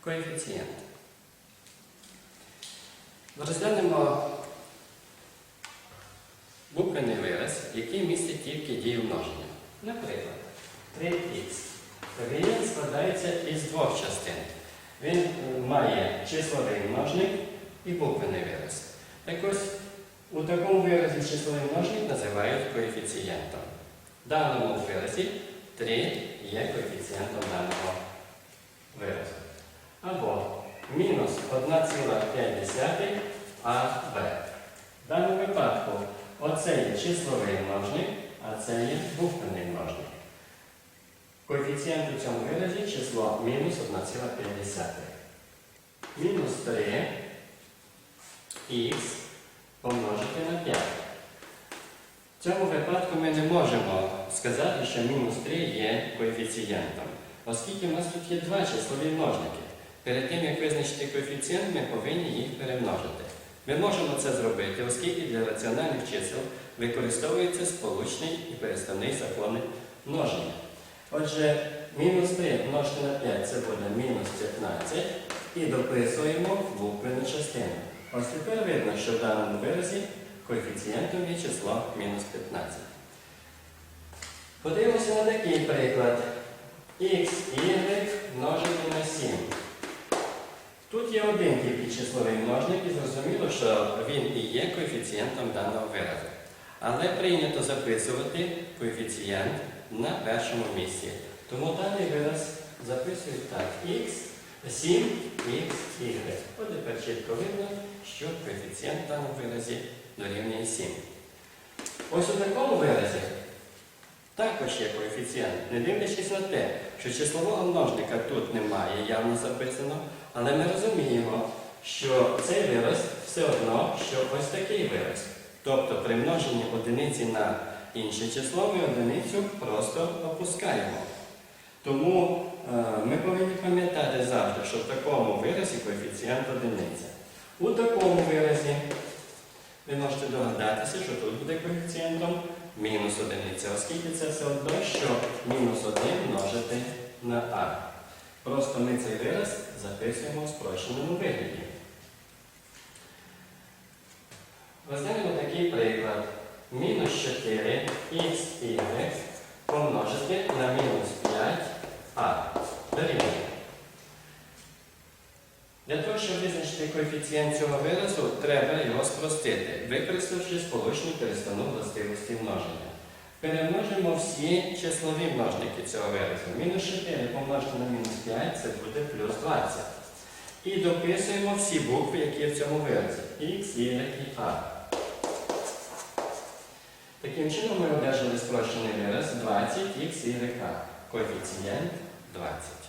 коефіцієнт. Розглянемо буквений вираз, який містить тільки дію множення. Наприклад, 3х. Він складається із двох частин. Він е, має числовий множник і буквений вираз. Так ось у такому виразі числовий множник називають коефіцієнтом. В даному виразі 3 є коефіцієнтом даного виразу. Або мінус 1,5 АБ. В даному випадку оце є числовий множник, а це є буквений множник. Коефіцієнт у цьому виразі число мінус 1,5. Мінус 3 х помножити на 5. В цьому випадку ми не можемо сказати, що мінус 3 є коефіцієнтом, оскільки в нас тут є два числові множники. Перед тим, як визначити коефіцієнт, ми повинні їх перемножити. Ми можемо це зробити, оскільки для раціональних чисел використовується сполучний і переставний закони множення. Отже, мінус 3 множити на 5 це буде мінус 15 і дописуємо буквену частину. Ось тепер видно, що в даному виразі коефіцієнтом є число мінус 15. Подивимося на такий приклад. х, y множити на 7. Є один тільки числовий множник і зрозуміло, що він і є коефіцієнтом даного виразу. Але прийнято записувати коефіцієнт на першому місці. Тому даний вираз записують так х, 7, х, y. От тепер чітко видно, що коефіцієнт в даному виразі дорівнює 7. Ось у такому виразі також коефіцієнт, не дивлячись на те, що числового множника тут немає, явно записано, але ми розуміємо, що цей вираз все одно, що ось такий вираз. Тобто при множенні одиниці на інше число ми одиницю просто опускаємо. Тому е, ми повинні пам'ятати завжди, що в такому виразі коефіцієнт одиниця. У такому виразі ви можете догадатися, що тут буде коефіцієнтом мінус одиниця, оскільки це все одно, що мінус 1 множити на а. Просто ми цей вираз записуємо в спрощеному вигляді. Розглянемо такий приклад. Мінус 4 xy помножити на мінус 5а. Дорівнює. Для того, щоб визначити коефіцієнт цього виразу, треба його спростити, використавши сполучні переставну властивості множення. Перемножимо всі числові множники цього виразу. Мінус 4 помножити на мінус 5 це буде плюс 20. І дописуємо всі букви, які є в цьому виразі. Х, Y і А. Таким чином ми одержали спрощений вираз 20 х, y, А. Коефіцієнт 20.